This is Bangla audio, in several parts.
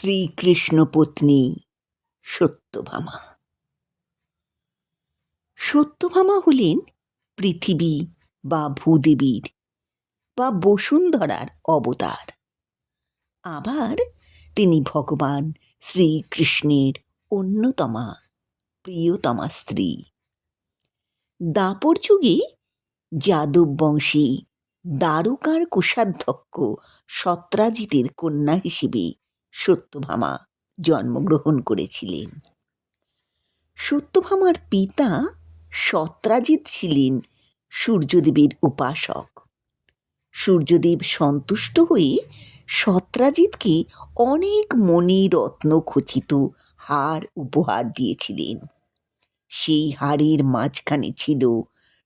শ্রীকৃষ্ণপত্নী সত্যভামা। সত্যভামা হলেন পৃথিবী বা ভূদেবীর বা বসুন্ধরার অবতার। আবার তিনি ভগবান শ্রীকৃষ্ণের অন্যতমা, প্রিয়তমা স্ত্রী। দাপর যুগে যাদব বংশী দ্বারকার কোষাধ্যক্ষ সত্রাজিতের কন্যা হিসেবে সত্যভামা জন্মগ্রহণ করেছিলেন। সত্যভামার পিতা সত্রাজিৎ ছিলেন সূর্যদেবের উপাসক। সূর্যদেব সন্তুষ্ট হয়ে সত্রাজিৎকে অনেক মণি রত্ন খচিত হার উপহার দিয়েছিলেন। সেই হাড়ের মাঝখানে ছিল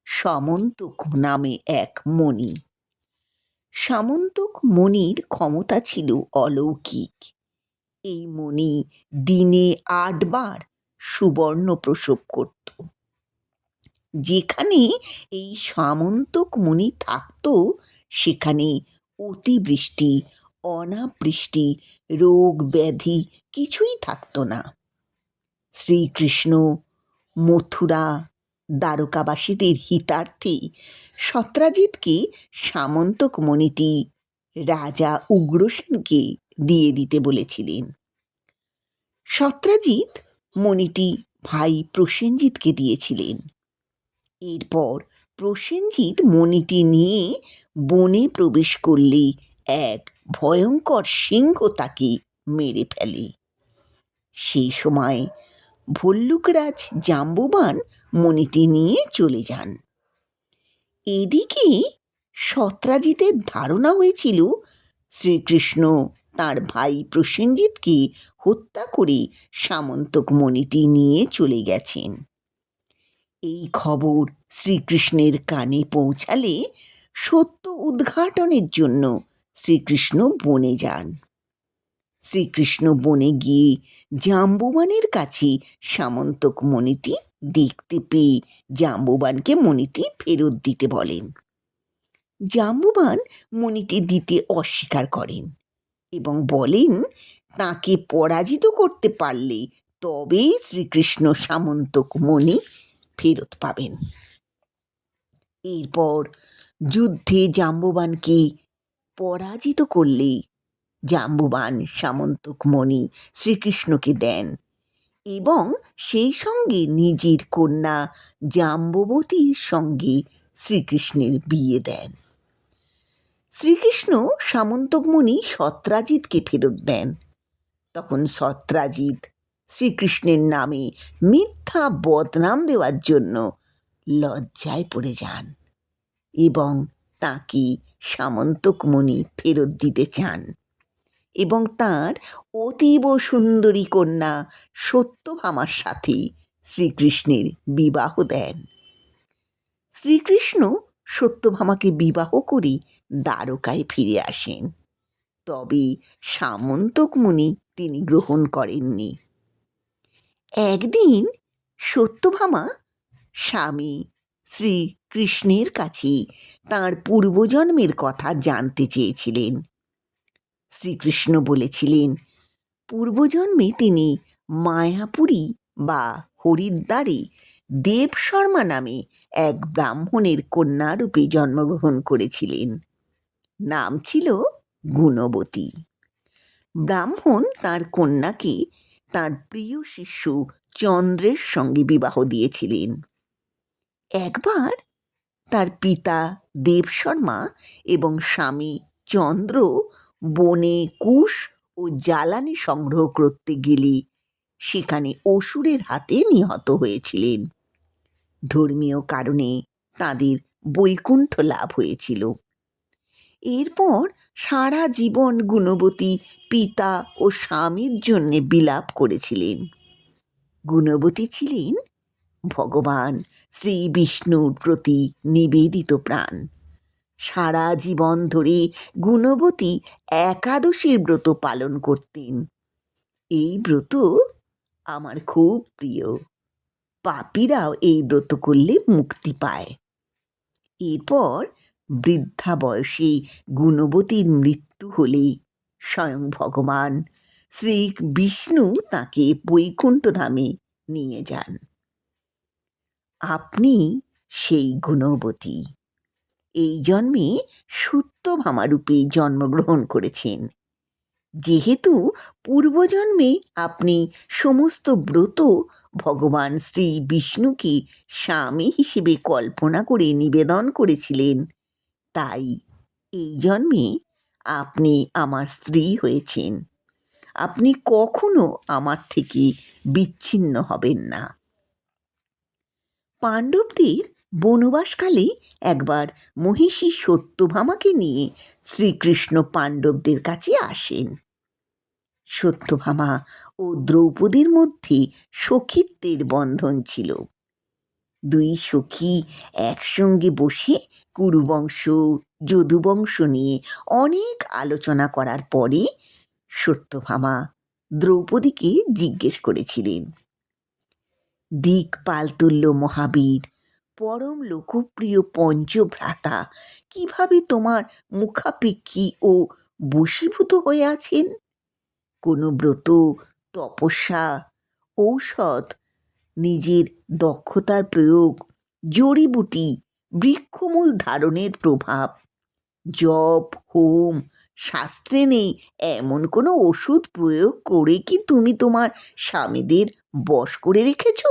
সামন্তক নামে এক মণি। সামন্তক মণির ক্ষমতা ছিল অলৌকিক। এই মণি দিনে আটবার সুবর্ণ প্রসব করত। যেখানে এই সামন্তক মণি থাকত, সেখানে অতিবৃষ্টি, অনাবৃষ্টি, রোগ ব্যাধি কিছুই থাকতো না। শ্রীকৃষ্ণ, মথুরা দ্বারকাবাসীদের হিতার্থে সত্রাজিৎকে সামন্তক মণিটি রাজা উগ্রসেনকে দিয়ে দিতে বলেছিলেন। সত্রাজিৎ মণিটি ভাই প্রসেনজিৎকে দিয়েছিলেন। এরপর প্রসেনজিৎ মণিটি নিয়ে বনে প্রবেশ করলে এক ভয়ঙ্কর সিংহ তাকে মেরে ফেলে। সেই সময় ভল্লুকরাজ জাম্বুবান মণিটি নিয়ে চলে যান। এদিকে সত্রাজিতের ধারণা হয়েছিল, শ্রীকৃষ্ণ তার ভাই প্রসেনজিৎকে হত্যা করে সামন্তক মণিটি নিয়ে চলে গেছেন। এই খবর শ্রীকৃষ্ণের কানে পৌঁছালে সত্য উদ্ঘাটনের জন্য শ্রীকৃষ্ণ বনে যান। শ্রীকৃষ্ণ বনে গিয়ে জাম্বুবানের কাছে সামন্তক মণিটি দেখতে পেয়ে জাম্বুবানকে মণিটি ফেরত দিতে বলেন। জাম্বুবান মণিটি দিতে অস্বীকার করেন। এবং বলেন, তাকে পরাজিত করতে পারলে তবেই শ্রীকৃষ্ণ সামন্তক মণি ফেরত পাবেন। এরপর যুদ্ধে জাম্বুবানকে পরাজিত করলে জাম্বুবান সামন্তক মণি শ্রীকৃষ্ণকে দেন এবং সেই সঙ্গে নিজের কন্যা জাম্ববতীর সঙ্গে শ্রীকৃষ্ণের বিয়ে দেন। শ্রীকৃষ্ণ সামন্তকমণি সত্রাজিৎকে ফেরত দেন। তখন সত্রাজিৎ শ্রীকৃষ্ণের নামে মিথ্যা বদনাম দেওয়ার জন্য লজ্জায় পড়ে যান এবং তাকে সামন্তকমণি ফেরত দিতে চান এবং তার অতীব সুন্দরী কন্যা সত্যভামার সাথে শ্রীকৃষ্ণের বিবাহ দেন। শ্রীকৃষ্ণ সত্যভামাকে বিবাহ করে দ্বারকায় ফিরে আসেন। তবে সামন্তক মুনি তিনি গ্রহণ করেননি। একদিন সত্যভামা স্বামী শ্রীকৃষ্ণের কাছে তাঁর পূর্বজন্মের কথা জানতে চেয়েছিলেন। শ্রীকৃষ্ণ বলেছিলেন, পূর্বজন্মে তিনি মায়াপুরী বা হরিদ্বারে দেব শর্মা নামে এক ব্রাহ্মণের কন্যারূপে জন্মগ্রহণ করেছিলেন। নাম ছিল গুণবতী। ব্রাহ্মণ তার কন্যাকে তার প্রিয় শিষ্য চন্দ্রের সঙ্গে বিবাহ দিয়েছিলেন। একবার তার পিতা দেবশর্মা এবং স্বামী চন্দ্র বনে কুশ ও জ্বালানি সংগ্রহ করতে গেলে সেখানে অসুরের হাতে নিহত হয়েছিলেন। ধর্মীয় কারণে তাদের বৈকুণ্ঠ লাভ হয়েছিল। এরপর সারা জীবন গুণবতী পিতা ও স্বামীর জন্যে বিলাপ করেছিলেন। গুণবতী ছিলেন ভগবান শ্রী বিষ্ণুর প্রতি নিবেদিত প্রাণ। সারা জীবন ধরে গুণবতী একাদশীর ব্রত পালন করতেন। এই ব্রত আমার খুব প্রিয়। পাপীরাও এই ব্রত করলে মুক্তি পায়। এরপর বৃদ্ধা বয়সে গুণবতীর মৃত্যু হলে স্বয়ং ভগবান শ্রী বিষ্ণু তাকে বৈকুণ্ঠ ধামে নিয়ে যান। আপনি সেই গুণবতী। এই জন্মে সত্যভামা রূপে জন্মগ্রহণ করেছেন। যেহেতু পূর্বজন্মে আপনি সমস্ত ব্রত ভগবান শ্রী বিষ্ণুকে স্বামী হিসেবে কল্পনা করে নিবেদন করেছিলেন। তাই এই জন্মে আপনি আমার স্ত্রী হয়েছেন। আপনি কখনো আমার থেকে বিচ্ছিন্ন হবেন না। পাণ্ডবদের বনবাসকালে একবার মহিষী সত্যভামাকে নিয়ে শ্রীকৃষ্ণ পাণ্ডবদের কাছে আসেন। সত্যভামা ও দ্রৌপদীর মধ্যে সখিত্বের বন্ধন ছিল। দুই সখী একসঙ্গে বসে কুরুবংশ, যদুবংশ নিয়ে অনেক আলোচনা করার পরে সত্যভামা দ্রৌপদীকে জিজ্ঞেস করেছিলেন, দিক পালতুল্য মহাবীর, পরম লোকপ্রিয় পঞ্চভ্রাতা, কীভাবে তোমার মুখাপেক্ষী ও বশীভূত হয়ে আছেন? কোনো ব্রত, তপস্যা, ঔষধ, নিজের দক্ষতার প্রয়োগ, জড়িবুটি, বৃক্ষমূল ধারণের প্রভাব। জপ, হোম, শাস্ত্রে নেই এমন কোনো ওষুধ প্রয়োগ করে কি তুমি তোমার স্বামীদের বশ করে রেখেছ?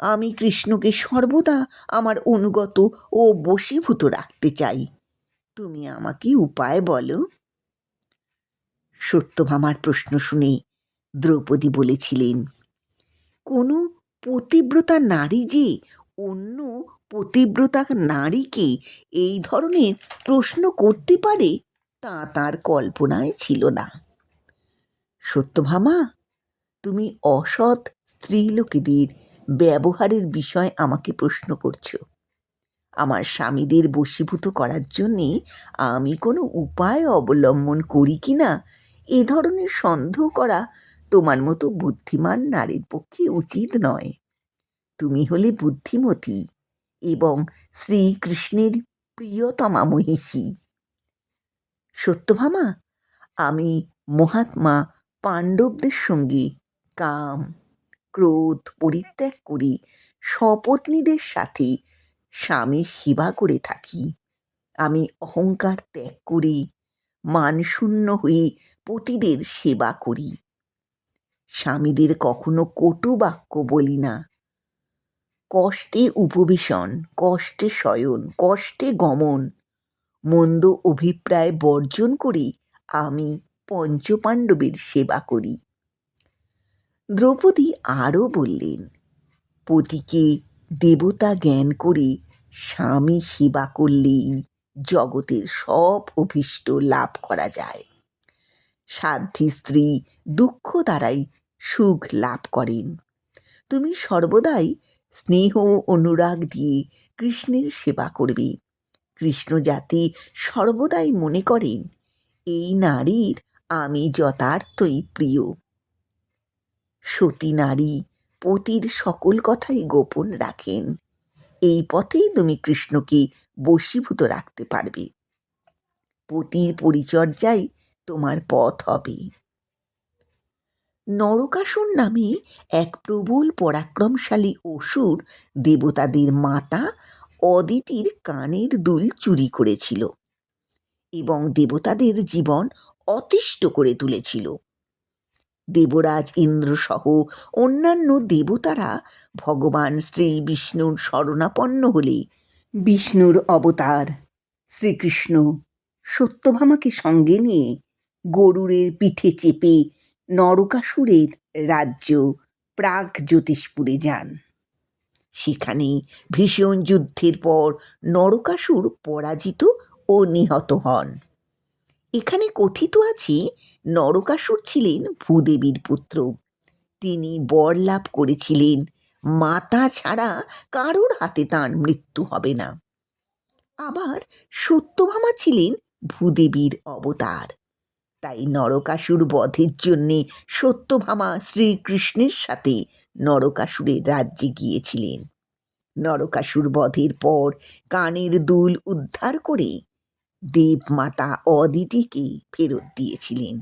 আমি কৃষ্ণকে সর্বদা আমার অনুগত ও বশীভূত রাখতে চাই। তুমি আমাকে উপায় বলো। সত্যভামার প্রশ্ন শুনে দ্রৌপদী বলেছিলেন, কোনো পতিব্রতা নারী যে অন্য পতিব্রতা নারীকে এই ধরনের প্রশ্ন করতে পারে, তা তার কল্পনায় ছিল না। সত্যভামা তুমি অসৎ স্ত্রীলোকেদের ব্যবহারের বিষয় আমাকে প্রশ্ন করছ। আমার স্বামীদের বশীভূত করার জন্যে আমি কোনো উপায় অবলম্বন করি কি না এ ধরনের সন্দেহ করা তোমার মতো বুদ্ধিমান নারীর পক্ষে উচিত নয়। তুমি হলে বুদ্ধিমতী এবং শ্রীকৃষ্ণের প্রিয়তমা মহিষী। সত্যভামা আমি মহাত্মা পাণ্ডবদের সঙ্গে কাম, ক্রোধ পরিত্যাগ করি সপত্নীদের সাথে স্বামীর সেবা করে থাকি। আমি অহংকার ত্যাগ করি মানশূন্য হয়ে পতিদের সেবা করি। স্বামীদের কখনো কটু বাক্য বলি না। কষ্টে উপবেশন, কষ্টে শয়ন, কষ্টে গমন, মন্দ অভিপ্রায় বর্জন করে আমি পঞ্চপাণ্ডবের সেবা করি। দ্রৌপদী আরও বললেন, পতিকে দেবতা জ্ঞান করে স্বামী সেবা করলেই জগতের সব অভীষ্ট লাভ করা যায়। সাধ্যী স্ত্রী দুঃখ দ্বারাই সুখ লাভ করেন। তুমি সর্বদাই স্নেহ, অনুরাগ দিয়ে কৃষ্ণের সেবা করবে। কৃষ্ণ জাতি সর্বদাই মনে করেন, এই নারীর আমি যথার্থই প্রিয়। সতী নারী, পতির সকল কথাই গোপন রাখেন। এই পথেই তুমি কৃষ্ণকে বশীভূত রাখতে পারবে। পতির পরিচর্যায় তোমার পথ হবে। নরকাসুর নামে এক প্রবল পরাক্রমশালী অসুর দেবতাদের মাতা অদিতির কানের দুল চুরি করেছিল এবং দেবতাদের জীবন অতিষ্ঠ করে তুলেছিল। দেবরাজ ইন্দ্র সহ অন্যান্য দেবতারা ভগবান শ্রী বিষ্ণুর শরণাপন্ন হলে বিষ্ণুর অবতার শ্রীকৃষ্ণ সত্যভামাকে সঙ্গে নিয়ে গরুরের পিঠে চেপে নরকাসুরের রাজ্য প্রাগ জ্যোতিষপুরে যান। সেখানে ভীষণ যুদ্ধের পর নরকাসুর পরাজিত ও নিহত হন। এখানে কথিত আছে, নরকাসুর ছিলেন ভূদেবীর পুত্র। তিনি বর লাভ করেছিলেন, মাতা ছাড়া কারোর হাতে তাঁর মৃত্যু হবে না। আবার সত্যভামা ছিলেন ভূদেবীর অবতার। তাই নরকাসুর বধের জন্যে সত্যভামা শ্রীকৃষ্ণের সাথে নরকাসুরের রাজ্যে গিয়েছিলেন। নরকাসুর বধের পর কানের দুল উদ্ধার করে দেবমাতা অদিতিকে ফেরত দিয়েছিলেন।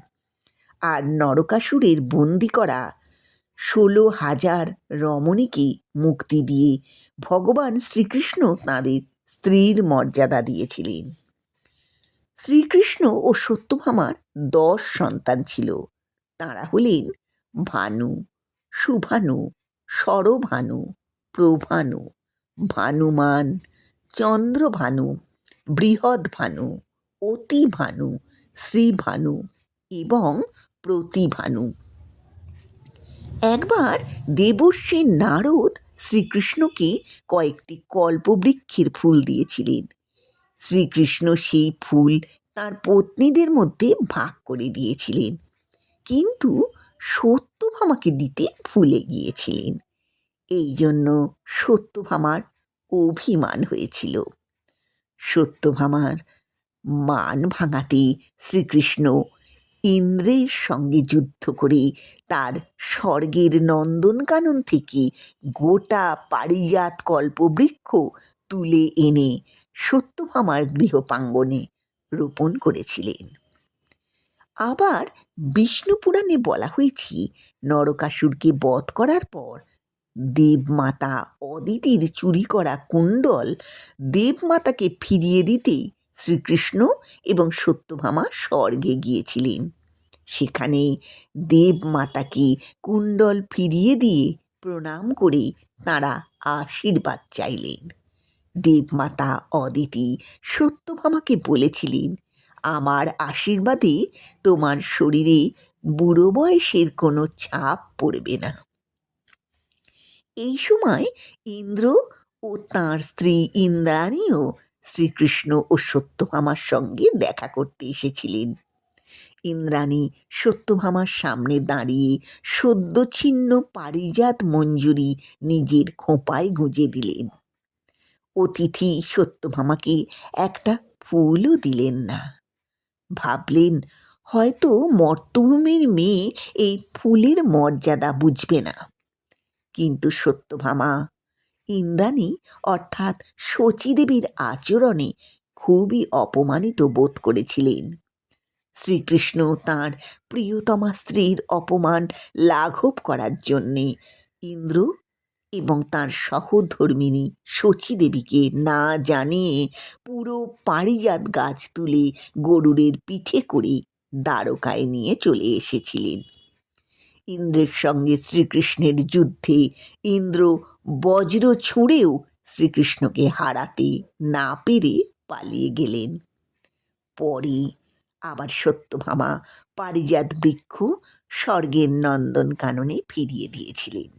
আর নরকাসুরের বন্দি করা ষোলো হাজার রমণীকে মুক্তি দিয়ে ভগবান শ্রীকৃষ্ণ তাঁদের স্ত্রীর মর্যাদা দিয়েছিলেন। শ্রীকৃষ্ণ ও সত্যভামার দশ সন্তান ছিল। তাঁরা হলেন ভানু শুভানু সরভানু, প্রভানু, ভানুমান, চন্দ্রভানু বৃহৎভানু শ্রী ভানু এবং প্রতিভানু একবার দেবর্ষী নারদ শ্রীকৃষ্ণকে কয়েকটি কল্পবৃক্ষের ফুল দিয়েছিলেন। শ্রীকৃষ্ণ সেই ফুল তার পত্নীদের মধ্যে ভাগ করে দিয়েছিলেন। কিন্তু সত্যভামাকে দিতে ভুলে গিয়েছিলেন। এই জন্য সত্যভামার অভিমান হয়েছিল। সত্যভামার মান ভাঙাতে শ্রীকৃষ্ণ ইন্দ্রের সঙ্গে যুদ্ধ করে তার স্বর্গের নন্দনকানন থেকে গোটা পারিজাত কল্পবৃক্ষ তুলে এনে সত্যভামার গৃহপাঙ্গনে রোপণ করেছিলেন। আবার বিষ্ণু পুরাণে বলা হয়েছে, নরকাসুরকে বধ করার পর দেবমাতা অদিতির চুরি করা কুণ্ডল দেবমাতাকে ফিরিয়ে দিতে শ্রীকৃষ্ণ এবং সত্যভামা স্বর্গে গিয়েছিলেন। সেখানে দেবমাতাকে কুণ্ডল ফিরিয়ে দিয়ে প্রণাম করে তাঁরা আশীর্বাদ চাইলেন। দেবমাতা অদিতি সত্যভামাকে বলেছিলেন, আমার আশীর্বাদে তোমার শরীরে বুড়ো বয়সের কোনো ছাপ পড়বে না। এই সময় ইন্দ্র ও তাঁর স্ত্রী ইন্দ্রাণীও শ্রীকৃষ্ণ ও সত্যভামার সঙ্গে দেখা করতে এসেছিলেন। ইন্দ্রাণী সত্যভামার সামনে দাঁড়িয়ে সদ্যছিন্ন পারিজাত মঞ্জুরি নিজের খোঁপায় গুঁজে দিলেন। অতিথি সত্যভামাকে একটা ফুলও দিলেন না। ভাবলেন, হয়তো মর্তভূমির মেয়ে এই ফুলের মর্যাদা বুঝবে না। কিন্তু সত্যভামা ইন্দ্রাণী অর্থাৎ শচীদেবীর আচরণে খুবই অপমানিত বোধ করেছিলেন। শ্রীকৃষ্ণ তাঁর প্রিয়তমা স্ত্রীর অপমান লাঘব করার জন্যে ইন্দ্র এবং তার সহধর্মিণী শচীদেবীকে না জানিয়ে পুরো পারিজাত গাছ তুলে গরুরের পিঠে করে দ্বারকায় নিয়ে চলে এসেছিলেন। ইন্দ্রের সঙ্গে শ্রীকৃষ্ণের যুদ্ধে ইন্দ্র বজ্র ছুঁড়েও শ্রীকৃষ্ণকে হারাতে না পেরে পালিয়ে গেলেন। পরে আবার সত্যভামা পারিজাত বৃক্ষ স্বর্গের নন্দন কাননে ফিরিয়ে দিয়েছিলেন।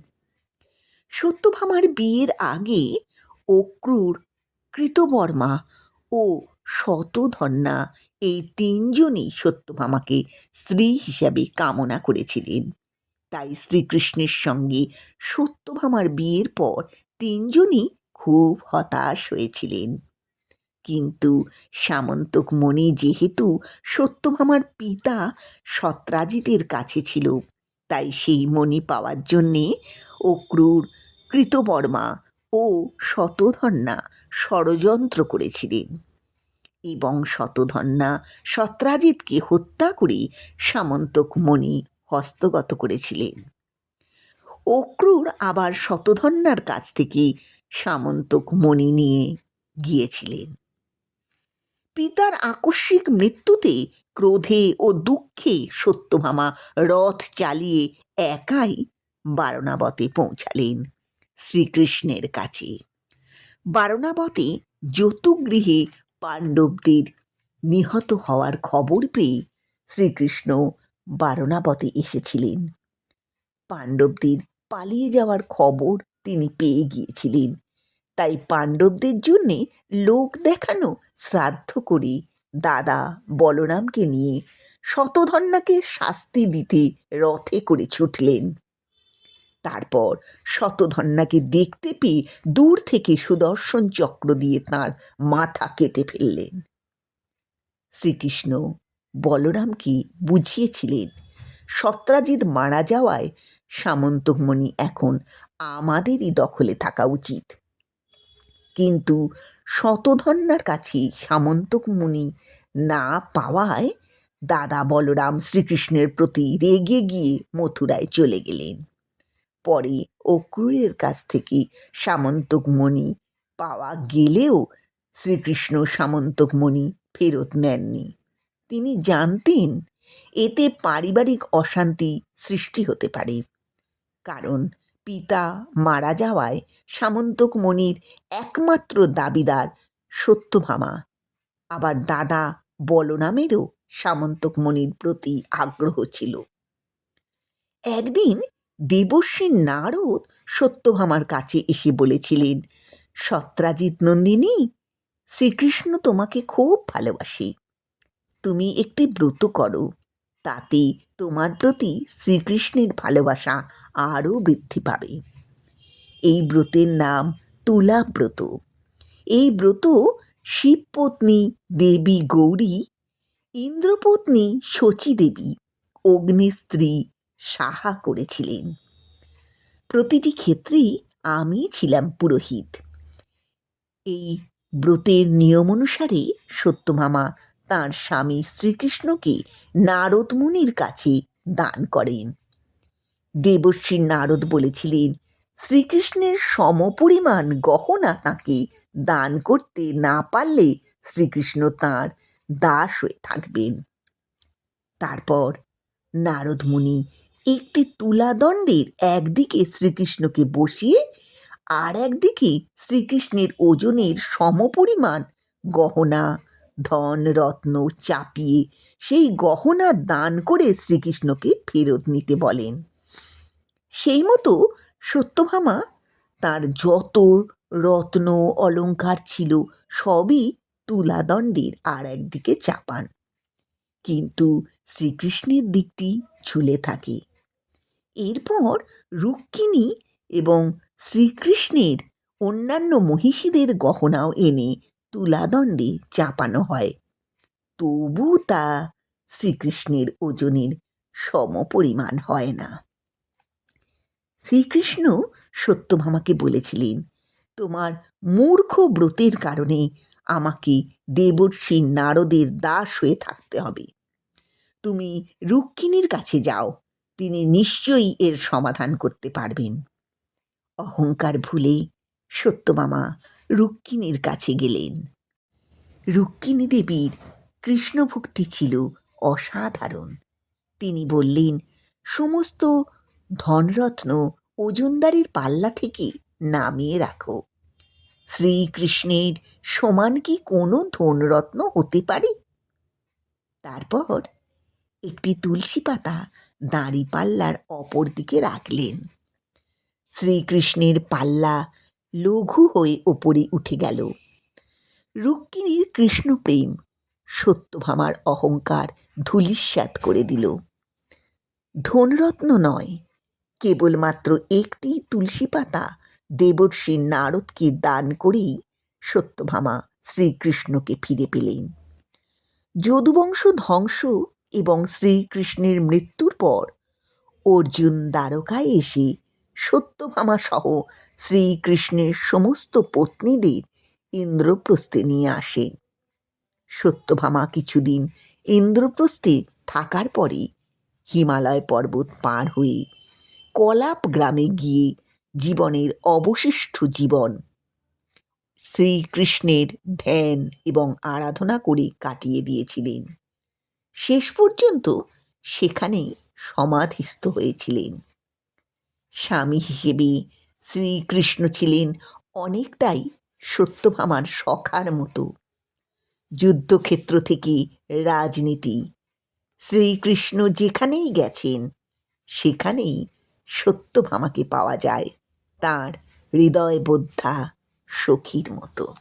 সত্যভামার বিয়ের আগে অক্রূর, কৃতবর্মা ও শতধন্যা এই তিনজনই সত্যভামাকে স্ত্রী হিসাবে কামনা করেছিলেন। তাই শ্রীকৃষ্ণের সঙ্গে সত্যভামার বিয়ের পর তিনজনই খুব হতাশ হয়েছিলেন। কিন্তু সামন্তক মণি যেহেতু সত্যভামার পিতা সত্রাজিতের কাছে ছিল, তাই সেই মণি পাওয়ার জন্যে অক্রূর, কৃতবর্মা ও শতধন্যা ষড়যন্ত্র করেছিলেন এবং শতধন্যা সত্রাজিতকে হত্যা করে সামন্তক মণি হস্তগত করেছিলেন। অক্রুর আবার শতধন্যার কাছ থেকে সামন্তক মণি নিয়ে গিয়েছিলেন। পিতার আকস্মিক মৃত্যুতে ক্রোধে ও দুঃখে সত্যভামা রথ চালিয়ে একাই বারণাবতে পৌঁছালেন শ্রীকৃষ্ণের কাছে। বারণাবতে যতুগৃহে পাণ্ডবদের নিহত হওয়ার খবর পেয়ে শ্রীকৃষ্ণ বারণাবতে এসেছিলেন। পাণ্ডবদের পালিয়ে যাওয়ার খবর তিনি পেয়ে গিয়েছিলেন। তাই পাণ্ডবদের জন্যে লোক দেখানো শ্রাদ্ধ করে দাদা বলরামকে নিয়ে শতধন্যাকে শাস্তি দিতে রথে করে ছুটলেন। তারপর শতধন্যাকে দেখতে পেয়ে দূর থেকে সুদর্শন চক্র দিয়ে তার মাথা কেটে ফেললেন। শ্রীকৃষ্ণ বলরামকে বুঝিয়েছিলেন? সত্রাজিৎ মারা যাওয়ায় সামন্তকমণি এখন আমাদেরই দখলে থাকা উচিত। কিন্তু শতধন্যার কাছে সামন্তকমণি না পাওয়ায় দাদা বলরাম শ্রীকৃষ্ণের প্রতি রেগে গিয়ে মথুরায় চলে গেলেন। পরে অক্রূরের কাছ থেকে সামন্তক মণি পাওয়া গেলেও শ্রীকৃষ্ণ সামন্তক মণি ফেরত নেননি। তিনি জানতেন, এতে পারিবারিক অশান্তি সৃষ্টি হতে পারে। কারণ পিতা মারা যাওয়ায় সামন্তক মণির একমাত্র দাবিদার সত্যভামা। আবার দাদা বলরামেরও সামন্তক মণির প্রতি আগ্রহ ছিল। একদিন দেবশ্রী নারদ সত্যভামার কাছে এসে বলেছিলেন, সত্রাজিৎ নন্দিনী, শ্রীকৃষ্ণ তোমাকে খুব ভালোবাসে। তুমি একটি ব্রত করো। তাতে তোমার প্রতি শ্রীকৃষ্ণের ভালোবাসা আরও বৃদ্ধি পাবে। এই ব্রতের নাম তুলা ব্রত। এই ব্রত শিবপত্নী দেবী গৌরী, ইন্দ্রপত্নী শচী দেবী অগ্নিস্ত্রী সাহা করেছিলেন। প্রতিটি ক্ষেত্রেই আমি ছিলাম পুরোহিত। এই ব্রতের নিয়ম অনুসারে সত্যভামা তাঁর স্বামী শ্রীকৃষ্ণকে নারদ মুনির কাছে দান করেন। দেবশ্রী নারদ বলেছিলেন, শ্রীকৃষ্ণের সমপরিমাণ গহনা তাঁকে দান করতে না পারলে শ্রীকৃষ্ণ তাঁর দাস হয়ে থাকবেন। তারপর নারদ মুনি একটি তুলাদণ্ডের একদিকে শ্রীকৃষ্ণকে বসিয়ে আর একদিকে শ্রীকৃষ্ণের ওজনের সমপরিমাণ গহনা ধন রত্ন চাপিয়ে সেই গহনা দান করে শ্রীকৃষ্ণকে ফেরত নিতে বলেন। সেই মতো সত্যভামা তার যত রত্ন অলংকার ছিল সবই তুলাদণ্ডের আর একদিকে চাপান। কিন্তু শ্রীকৃষ্ণের দিকটি ঝুলে থাকে। এরপর রুক্মিণী এবং শ্রীকৃষ্ণের অন্যান্য মহিষীদের গহনাও এনে তুলাদণ্ডে চাপানো হয়। তবু তা শ্রীকৃষ্ণের ওজনের সমপরিমাণ হয় না। শ্রীকৃষ্ণ সত্যভামাকে বলেছিলেন, তোমার মূর্খ ব্রতের কারণে আমাকে দেবর্ষী নারদের দাস হয়ে থাকতে হবে। তুমি রুক্মিণীর কাছে যাও, তিনি নিশ্চয়ই এর সমাধান করতে পারবেন। অহংকার ভুলে সত্যমামা রুক্মিণীর কাছে গেলেন। রুক্মিণী দেবীর কৃষ্ণভক্তি ছিল অসাধারণ। তিনি বললেন, সমস্ত ধনরত্ন ওজনদারির পাল্লা থেকে নামিয়ে রাখো। শ্রীকৃষ্ণের সমান কি কোনো ধনরত্ন হতে পারে? তারপর একটি তুলসী পাতা দাঁড়ি পাল্লার অপর দিকে রাখলেন। শ্রীকৃষ্ণের পাল্লা লঘু হয়ে ওপরে উঠে গেল। রুক্মিণীর কৃষ্ণপ্রেম সত্যভামার অহংকার ধূলিস্যাৎ করে দিল। ধনরত্ন নয়, কেবলমাত্র একটি তুলসী পাতা দেবর্ষী নারদকে দান করেই সত্যভামা শ্রীকৃষ্ণকে ফিরে পেলেন। যদুবংশ ধ্বংস এবং শ্রীকৃষ্ণের মৃত্যুর পর অর্জুন দ্বারকায় এসে সত্যভামা সহ শ্রীকৃষ্ণের সমস্ত পত্নীদের ইন্দ্রপ্রস্থে নিয়ে আসেন। সত্যভামা কিছুদিন ইন্দ্রপ্রস্থে থাকার পরে হিমালয় পর্বত পার হয়ে কলাপ গ্রামে গিয়ে জীবনের অবশিষ্ট জীবন শ্রীকৃষ্ণের ধ্যান এবং আরাধনা করে কাটিয়ে দিয়েছিলেন। শেষ পর্যন্ত সেখানেই সমাধিস্থ হয়েছিলেন। স্বামী হিসেবে শ্রীকৃষ্ণ ছিলেন অনেকটাই সত্যভামার সখার মতো। যুদ্ধক্ষেত্র থেকে রাজনীতি। শ্রীকৃষ্ণ যেখানেই গেছেন, সেখানেই সত্যভামাকে পাওয়া যায়, তার হৃদয় বোদ্ধা সখীর মতো।